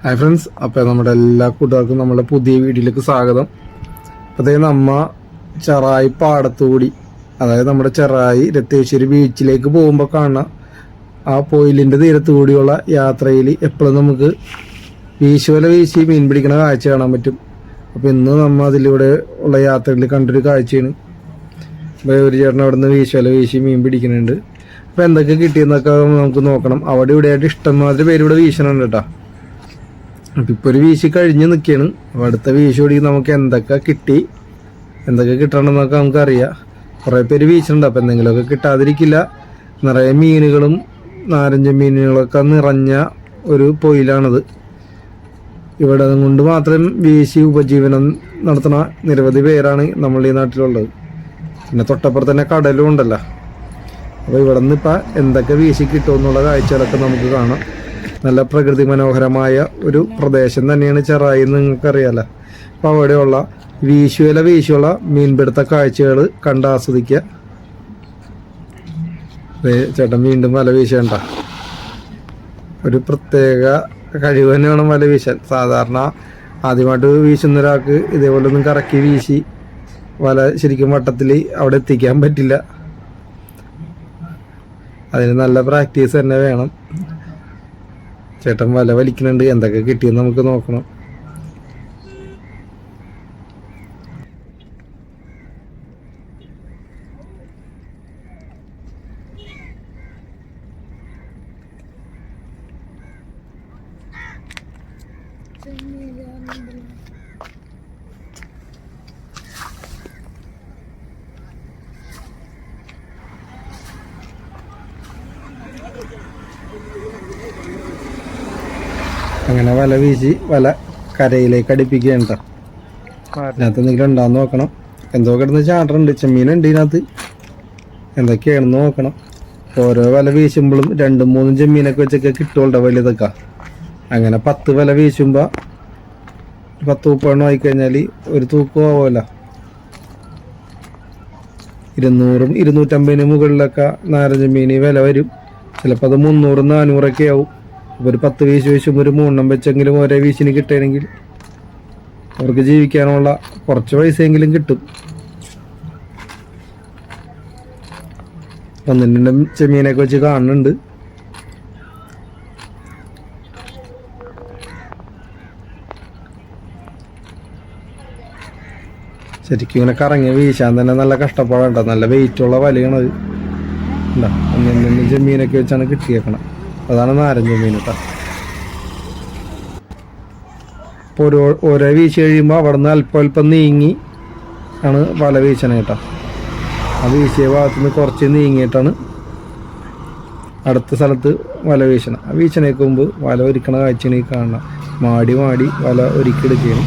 Hi friends അപ്പോൾ നമ്മുടെ എല്ലാ കൂട്ടുകാർക്കും നമ്മുടെ പുതിയ വീഡിയോയിലേക്ക് സ്വാഗതം. അതായത് നമ്മ ചെറായി പാടത്തുകൂടി അതായത് നമ്മുടെ ചെറായി രത്തേശ്വരി ബീച്ചിലേക്ക് പോകുമ്പോൾ കാണുന്ന ആ പൊയിലിന്റെ തീരത്തു കൂടിയുള്ള യാത്രയിൽ എപ്പോഴും നമുക്ക് വീശുവല വീശി മീൻ പിടിക്കുന്ന കാഴ്ച കാണാൻ പറ്റും. അപ്പോൾ ഇന്ന് നമ്മൾ അതിലൂടെ ഉള്ള യാത്രയിൽ കണ്ടൊരു കാഴ്ചയാണ്. അപ്പോൾ ഒരു ചേട്ടൻ അവിടെ നിന്ന് വീശുവല വീശി മീൻ പിടിക്കുന്നുണ്ട് അപ്പോൾ എന്തൊക്കെ കിട്ടിയെന്നൊക്കെ നമുക്ക് നോക്കണം. അവിടെ ഇവിടെയായിട്ട് ഇഷ്ടംമാതിരി പേര് ഇവിടെ വീശണുണ്ട് കേട്ടോ. അപ്പം ഇപ്പോൾ ഒരു വീശി കഴിഞ്ഞ് നിൽക്കുകയാണ് അപ്പോൾ അടുത്ത വീശി ഓടി നമുക്ക് എന്തൊക്കെ കിട്ടി എന്തൊക്കെ കിട്ടണം എന്നൊക്കെ നമുക്കറിയാം. കുറേ പേര് വീശുന്നുണ്ട് അപ്പോൾ എന്തെങ്കിലുമൊക്കെ കിട്ടാതിരിക്കില്ല. നിറയെ മീനുകളും നാരഞ്ച മീനുകളൊക്കെ നിറഞ്ഞ ഒരു പൊയിലാണത്. ഇവിടെ കൊണ്ട് മാത്രം വീശി ഉപജീവനം നടത്തുന്ന നിരവധി പേരാണ് നമ്മൾ ഈ നാട്ടിലുള്ളത്. പിന്നെ തൊട്ടപ്പുറത്ത് തന്നെ കടലും ഉണ്ടല്ലോ. അപ്പോൾ ഇവിടെ നിന്ന് ഇപ്പം എന്തൊക്കെ വീശി കിട്ടുമെന്നുള്ള കാഴ്ചകളൊക്കെ നമുക്ക് കാണാം. നല്ല പ്രകൃതി മനോഹരമായ ഒരു പ്രദേശം തന്നെയാണ് ചെറായി എന്ന് നിങ്ങൾക്കറിയാലോ. അപ്പോൾ അവിടെയുള്ള വീശുവല വീശുള്ള മീൻപിടുത്ത കാഴ്ചകൾ കണ്ട് ആസ്വദിക്കുക. ചേട്ടൻ വീണ്ടും വല വീശേണ്ട. ഒരു പ്രത്യേക കഴിവ് തന്നെ വേണം വല വീശാൻ. സാധാരണ ആദ്യമായിട്ട് വീശുന്ന ഒരാൾക്ക് ഇതേപോലെ ഒന്നും കറക്കി വീശി വല ശരിക്കും വട്ടത്തിൽ അവിടെ എത്തിക്കാൻ പറ്റില്ല. അതിന് നല്ല പ്രാക്ടീസ് തന്നെ വേണം. ചേട്ടൻ വല വലിക്കുന്നുണ്ട്. എന്തൊക്കെ കിട്ടിയെന്ന് നമുക്ക് നോക്കണം. അങ്ങനെ വല വീശി വല കരയിലേക്ക് അടുപ്പിക്കുകയാണ് കേട്ടോ അതിനകത്ത് എന്തെങ്കിലും ഉണ്ടാന്ന് നോക്കണം. എന്തോ കിടന്ന് ഉണ്ട് ചെമ്മീനുണ്ട് ഇതിനകത്ത്. എന്തൊക്കെയാണെന്ന് നോക്കണം. ഓരോ വല വീശുമ്പോഴും രണ്ടും മൂന്നും ചെമ്മീനൊക്കെ വെച്ചൊക്കെ കിട്ടുമല്ലോ വലിയതൊക്കെ അങ്ങനെ പത്ത് വല വീശുമ്പോൾ പത്ത് ആയി ആയിക്കഴിഞ്ഞാൽ ഒരു തൂക്കം ആവുമല്ലോ. ഇരുന്നൂറും ഇരുന്നൂറ്റമ്പതിന് മുകളിലൊക്കെ നാരഞ്ചമ്മീന് മീൻ വില വരും. ചിലപ്പോൾ അത് മുന്നൂറും നാനൂറൊക്കെ ആവും. അപ്പോൾ ഒരു പത്ത് വീശ് വീശും ഒരു മൂന്നെണ്ണം വെച്ചെങ്കിലും ഒരേ വീശിന് കിട്ടുകയാണെങ്കിൽ അവർക്ക് ജീവിക്കാനുള്ള കുറച്ച് പൈസയെങ്കിലും കിട്ടും. ഒന്നും രണ്ടും ചെമ്മീനൊക്കെ വെച്ച് കാണുന്നുണ്ട്. ശരിക്കും ഇങ്ങനെ കറങ്ങി വീശാൻ തന്നെ നല്ല കഷ്ടപ്പാടുണ്ടോ നല്ല വെയിറ്റുള്ള വലയാണത്. ഉണ്ടോ ഒന്നും ചെമ്മീനൊക്കെ വെച്ചാണ് കിട്ടിയേക്കണം അതാണ് നാരഞ്ച മീൻ കേട്ടോ അപ്പോൾ ഓരോ ഓരോ വീശി കഴിയുമ്പോൾ അവിടെ നിന്ന് അല്പം അല്പം നീങ്ങി ആണ് വല വീശണ കേട്ടോ ആ വീശിയ ഭാഗത്ത് നിന്ന് കുറച്ച് നീങ്ങിയിട്ടാണ് അടുത്ത സ്ഥലത്ത് വല വീശണം. ആ വീശണേക്ക് മുമ്പ് വല ഒരുക്കണ കാഴ്ചയാണ് കാണണം മാടി മാടി വല ഒരുക്കിയെടുക്കുകയാണ്.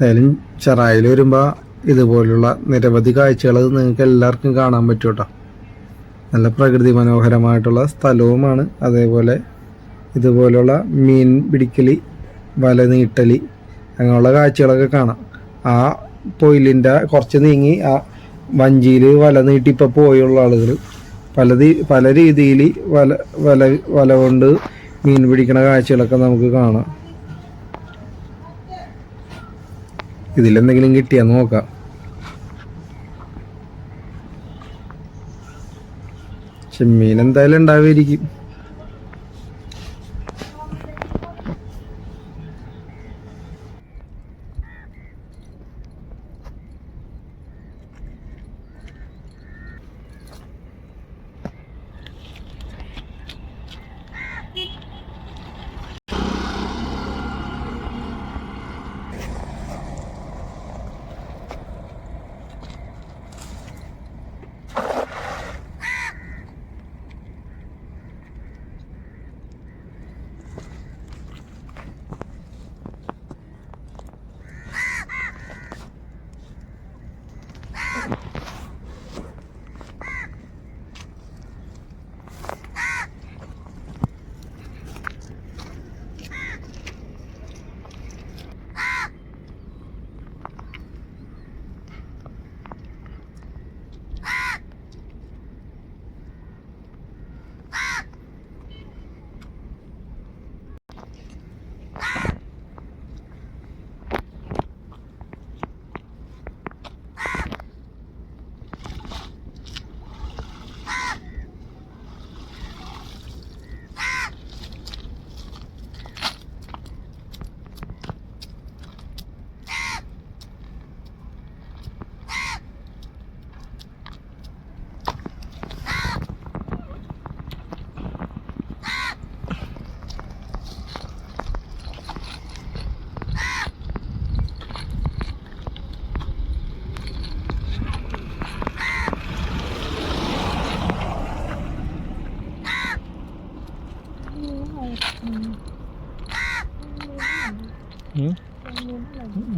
എന്തായാലും ചെറായിൽ വരുമ്പോൾ ഇതുപോലുള്ള നിരവധി കാഴ്ചകൾ നിങ്ങൾക്ക് എല്ലാവർക്കും കാണാൻ പറ്റും കേട്ടോ നല്ല പ്രകൃതി മനോഹരമായിട്ടുള്ള സ്ഥലവുമാണ്. അതേപോലെ ഇതുപോലുള്ള മീൻ പിടിക്കൽ വല നീട്ടൽ അങ്ങനെയുള്ള കാഴ്ചകളൊക്കെ കാണാം. ആ പൊയിലിന്റെ കുറച്ച് നീങ്ങി ആ വഞ്ചിയിൽ വല നീട്ടി ഇപ്പോൾ പോയുള്ള ആളുകൾ പല പല രീതിയിൽ വല വല വല കൊണ്ട് മീൻ പിടിക്കണ കാഴ്ചകളൊക്കെ നമുക്ക് കാണാം. ഇതിലെന്തെങ്കിലും കിട്ടിയാ നോക്കാം. ചെമ്മീൻ എന്തായാലും ഉണ്ടാവുമായിരിക്കും.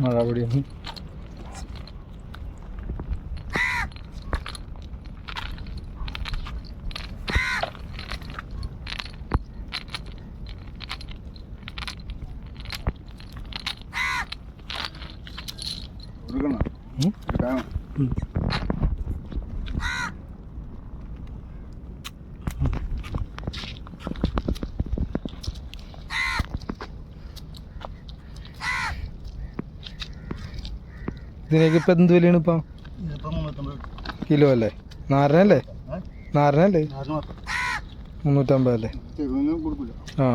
മഴ പൊടിയൊന്നും ഉം? ഇതിനൊക്കെ ഇപ്പൊ എന്ത് വിലയാണ് ഇപ്പൊ? കിലോ അല്ലേ? നാരനല്ലേ? നാരനല്ലേ? മുന്നൂറ്റമ്പത് അല്ലേ? ആ.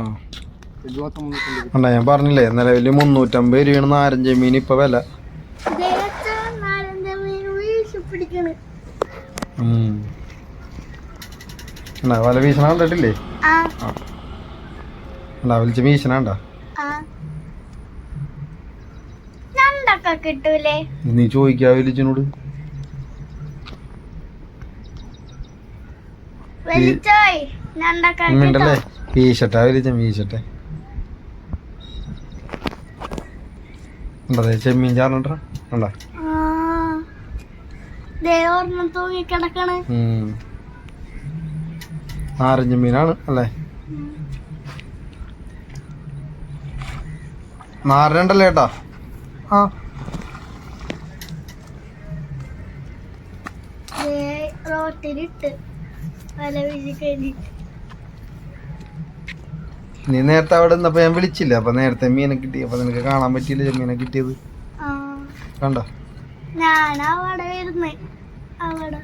അണ്ട ഞാൻ പറഞ്ഞില്ലേ നിലവിൽ മുന്നൂറ്റമ്പത് രൂപയാണ് നാരഞ്ച മീൻ ഇപ്പൊ വില. വല വീശണ കണ്ടിട്ടില്ലേ? വലിച്ച് വീശണണ്ട ആ. ഞണ്ടൊക്കെ കിട്ടൂലേ? നീ ചോദിക്കാവില്ല ഞണ്ടൊക്കെ ഉണ്ടല്ലേ? വീശട്ടെ വലിച്ച വീശട്ടെ. ഉണ്ടതെ ചെമ്മീൻ ചാറിട്ടാ ഉണ്ടാ ആ. ദേ ഒരെണ്ണം തൂങ്ങിക്കിടക്കണ് നാരഞ്ച മീനാണ് അല്ലേ? നാരനുണ്ടല്ലേ ഏട്ടാ? ആ. റോട്ടിലിട്ട് വല നീ നേരത്തെ അവിടെ നിന്നപ്പോ ഞാൻ വിളിച്ചില്ല? അപ്പൊ നേരത്തെ മീനെ കിട്ടി. അപ്പൊ നിനക്ക് കാണാൻ പറ്റിയില്ല മീനെ കിട്ടിയത്? കണ്ടോ? ഞാൻ അവിടെ വരുന്നേ. അവിടെ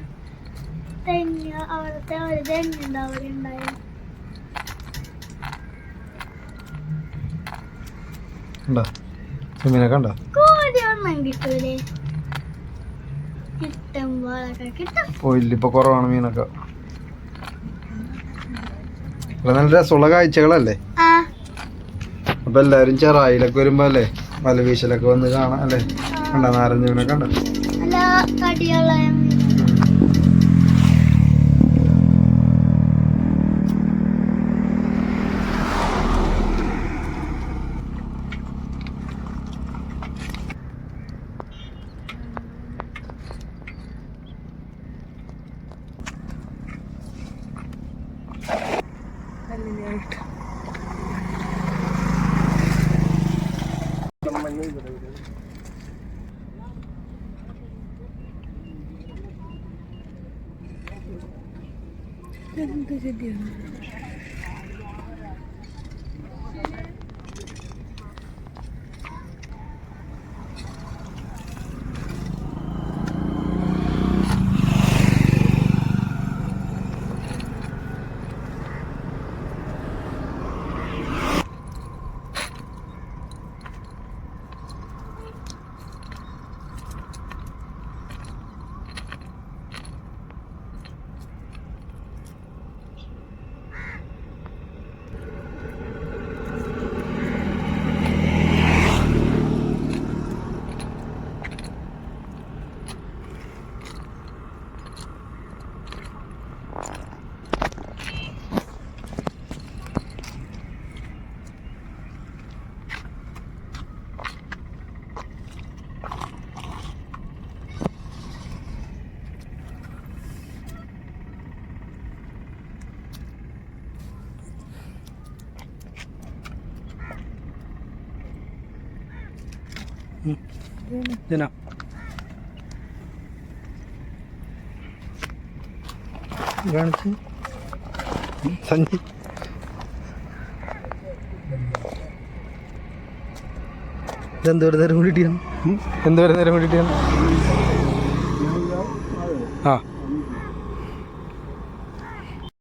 തെങ്ങ് അവിടുത്തെ ഒരു തെങ്ങുണ്ട് അവിടെ ഉണ്ടായി കണ്ട? ചെമ്മീനെ കണ്ട? ഇല്ലിപ്പോ കുറവാണ് മീനൊക്കെ. നല്ല രസമുള്ള കാഴ്ചകളല്ലേ? അപ്പൊ എല്ലാരും ചെറായിലൊക്കെ വരുമ്പോ അല്ലേ വലവീശലൊക്കെ വന്ന് കാണാം അല്ലേ? കണ്ട നാരഞ്ഞ മീനൊക്കെ കണ്ട? നല്ല കടിയുള്ള മീൻ. ഇതിനാ കാണിച്ച്. സഞ്ജി. ഇതെന്തോരം നേരം കൂടിയിട്ടാണ് എന്തോരം നേരം കൂടിയിട്ടാണ്